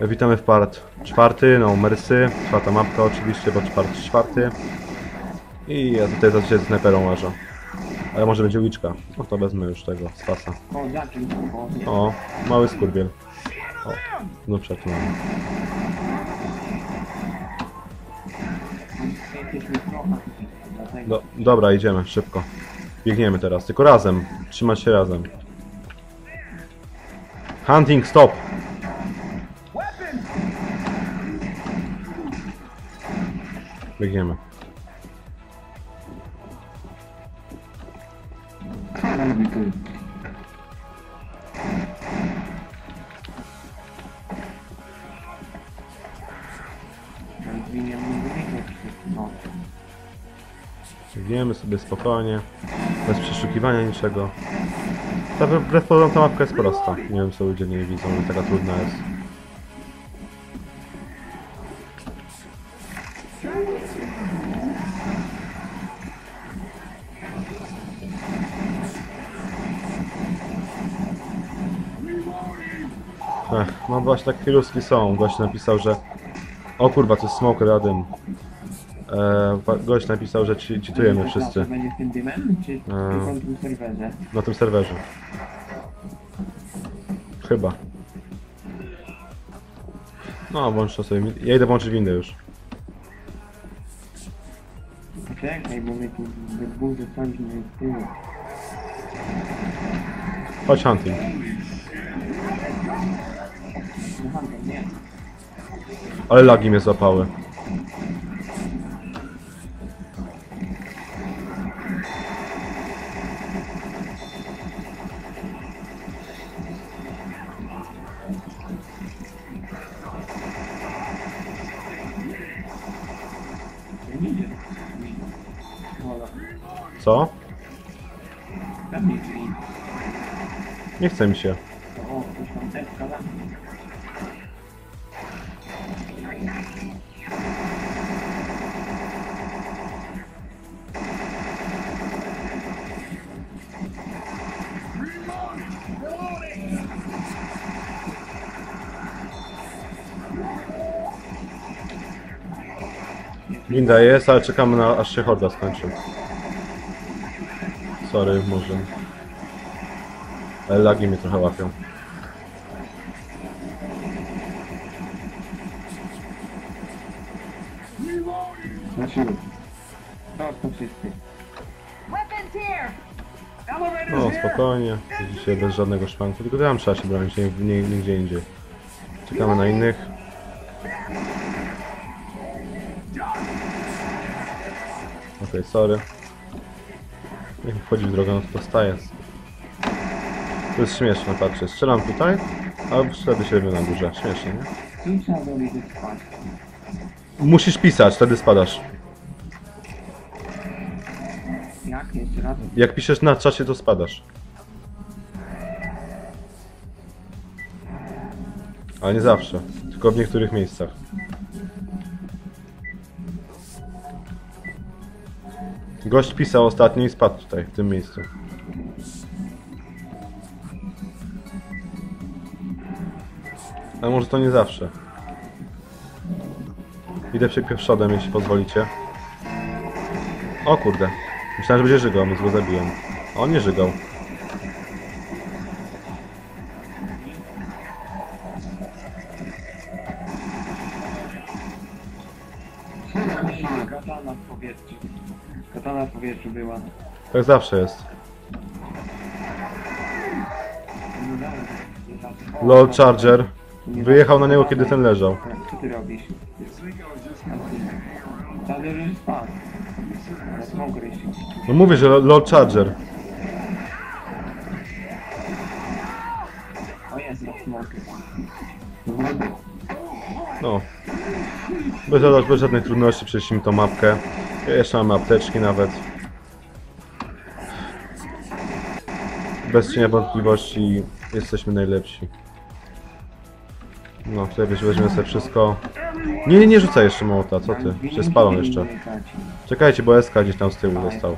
Witamy w part czwarty, no Mercy, czwarta mapka oczywiście, bo part czwarty. I ja tutaj zazwyczaj z snajperą łażę. Ale może będzie łyczka. No to wezmę już tego, z pasa. O, mały skurwiel. O, no dlatego Do, dobra, idziemy, szybko. Biegniemy teraz, tylko razem. Trzymać się razem. Hunting, stop! Biegniemy. Biegniemy sobie spokojnie. Bez przeszukiwania niczego. Ta wbrew pozorom ta mapka jest prosta. Nie wiem co ludzie nie widzą, ale taka trudna jest. Ech, no właśnie tak chwilówki są. Gość napisał, że... O kurwa, to jest smoker Adym. E, wa- gość napisał, że ci, czytujemy wszyscy będzie w w tym serwerze? na tym serwerze. Chyba. No, włączę sobie. Ja idę włączyć windę już. Czekaj, bo my tu we dwóch zostaliśmy z tyłu. Chodź hunting. Handel, nie. Ale lagi mnie złapały. Nie chce mi się. O, jest, ale czekamy na aż się horda skończy. Sorry, może. Ale lagi mnie trochę łapią. Here! No, spokojnie. Dzisiaj bez żadnego szwanku. Tylko tam trzeba się bronić, nie, nie, nigdzie indziej. Czekamy na innych. Okej, sorry. Jak wchodzi w drogę, no to staję. To jest śmieszne, patrzę. Strzelam tutaj, a wtedy się robią na górze. Śmiesznie, nie? Musisz pisać, wtedy spadasz. Jak? Jeszcze raz? Jak piszesz na czasie, to spadasz. Ale nie zawsze, tylko w niektórych miejscach. Gość pisał ostatnio i spadł tutaj, w tym miejscu. Ale może to nie zawsze. Idę przodem, jeśli pozwolicie. O kurde. Myślałem, że będzie żygał, więc go zabiłem. A on nie żygał. Katana w powietrzu. Katana w powietrzu była. Tak zawsze jest. Nie się. Lol Charger. Wyjechał na niego, kiedy ten leżał. Co ty robisz? Charger już spadł. Ale smog rysi. No mówię, że Lol Charger. O jest, to smog. No. Bez, bez żadnej trudności przeszliśmy tą mapkę. Jeszcze mamy apteczki nawet. Bez cienia wątpliwości jesteśmy najlepsi. No, tutaj weź- weźmiemy sobie wszystko. Nie, nie, nie rzucaj jeszcze mołota, co ty? Się spalą jeszcze. Czekajcie, bo SK gdzieś tam z tyłu został.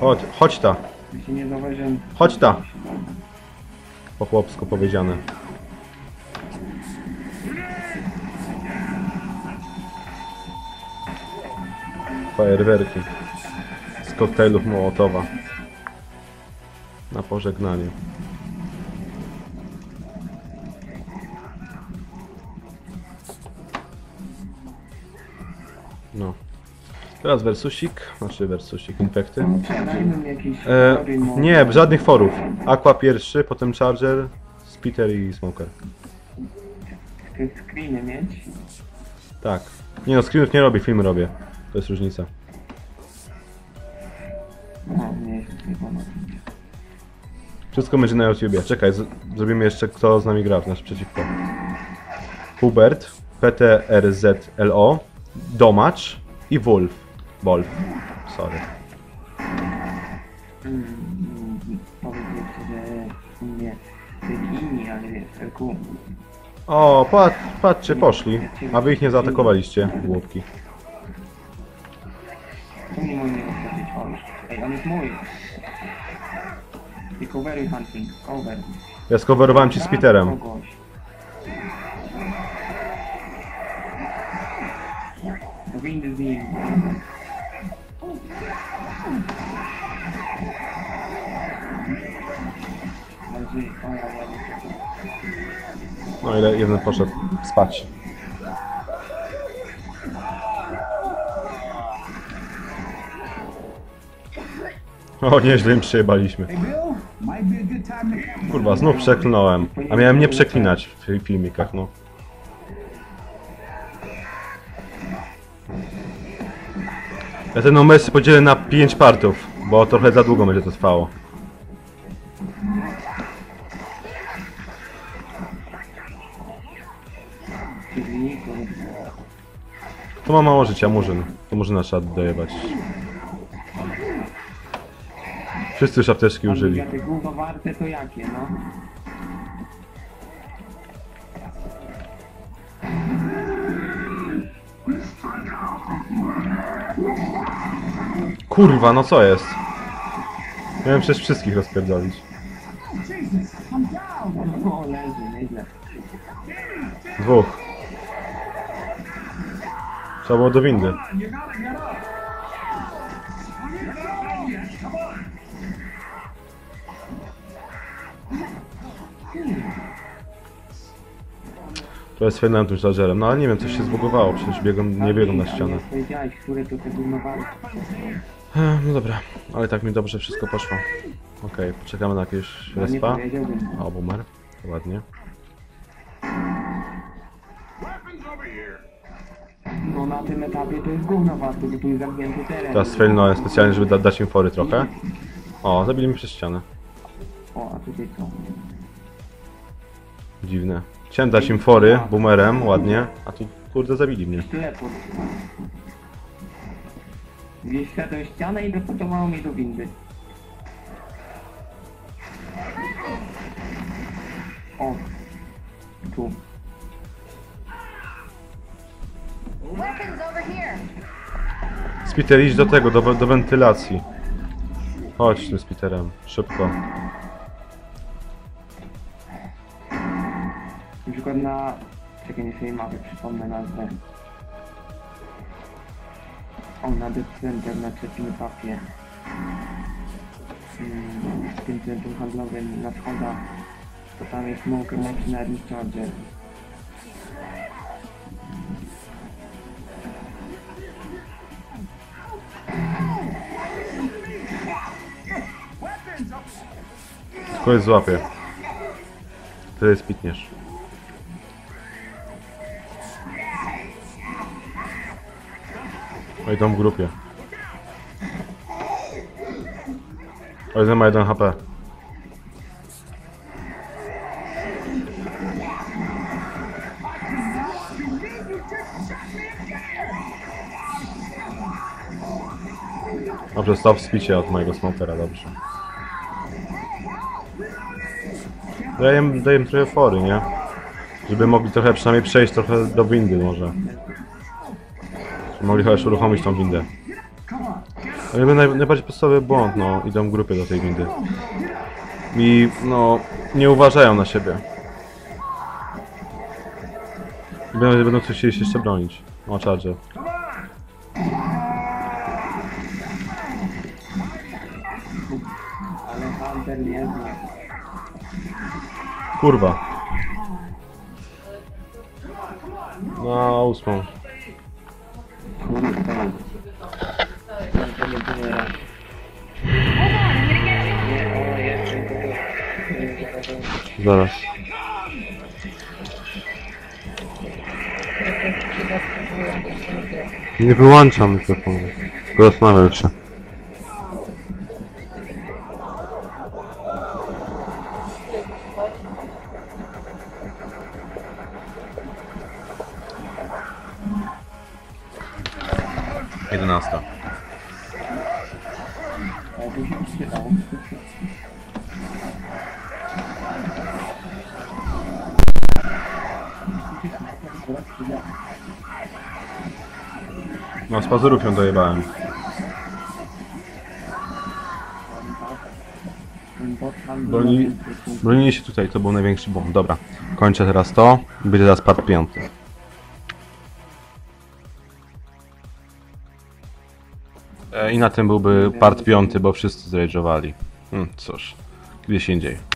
Chodź, chodź ta. Się nie. Chodź ta. Po chłopsku powiedziane. Fajerwerki z koktajlów Mołotowa na pożegnanie. Teraz versusik, znaczy versusik, infekty. Jakieś E, nie, żadnych forów. Aqua pierwszy, potem Charger, Spitter i Smoker. Te screeny mieć. Tak. Nie no, screenów nie robię, film robię. To jest różnica. No, nie jest Wszystko będzie na YouTubie. Czekaj, zrobimy jeszcze kto z nami gra, nasz przeciwko. Hubert, PTRZLO, Domacz i Wolf. Wolf. Sorry. Mm, że nie ale. O, pat, patrzcie, poszli. A wy ich nie zaatakowaliście, głupki. Tu nie mogę zostawić, o już. Ej, on jest mój. I covery hunting, cover. Ja skowerowałem ci z Peterem. Kogoś. Windy z No ile jeden poszedł spać. O, nieźle im przejebaliśmy. Kurwa, znów przeklnąłem. A miałem nie przeklinać w fi- filmikach, no. Ja ten omysł podzielę na 5 partów, bo trochę za długo będzie to trwało. To ma mało życia, murzyn. To murzyna trzeba dojebać. Wszyscy już apteczki użyli. Gówno warte to jakie, no? Kurwa, no co jest? Miałem przecież wszystkich rozpierdolić. O, leży, nieźle. Dwóch. Trzeba było do windy. To jest fajnym tym chargerem. No ale nie wiem, coś się zbugowało, przecież biegam, nie biegam na ścianę. No dobra, ale tak mi dobrze wszystko poszło. Okej, poczekamy na jakieś respa. O, boomer. Ładnie. No na tym etapie to jest gówno warte, bo tu jest zamknięty teren. Teraz failnąłem specjalnie, żeby da dać im fory trochę. O, zabili mi przez ścianę. O, a tutaj co? Dziwne. Chciałem dać im fory boomerem, ładnie, a tu kurde zabili mnie. Teleport. Gdzieś szedłem ścianę i dopasowało mnie do windy. Spiter, idź do tego, do, do wentylacji. Chodź tym Spiterem, szybko. Na przykład na... Czekaj, nie sobie mapy przypomnę nazwę. O, na Center, na trzecim etapie. Hmm, w tym centrum handlowym na schodach. To tam jest Smoker Mercenary Charger. Kogoś złapię. Wtedy spitniesz. Oj, tam w grupie. Oj, ma 1 HP. Dobrze, stop spicie od mojego smokera, dobrze. Daję, daję trochę fory, nie? Żeby mogli trochę przynajmniej przejść trochę do windy może. Żeby mogli chociaż uruchomić tą windę. Ale naj, najbardziej podstawowy błąd, no, idą w grupie do tej windy. I, no, nie uważają na siebie. I Będą, będą chcieli się jeszcze bronić. O, charger. Ale Hunter nie zna. Kurwa. Na ósmą. Kurde. To nie było raz. Nie, o, jeszcze nie. Zaraz. Nie wyłączam mikrofonu. Tylko zastanawiam No, z pazurów ją dojebałem. Broni, bronili się tutaj, to był największy błąd. Dobra, kończę teraz to będzie teraz part piąty. E, I na tym byłby part piąty, bo wszyscy zrage'owali. Hmm, cóż, gdzieś indziej.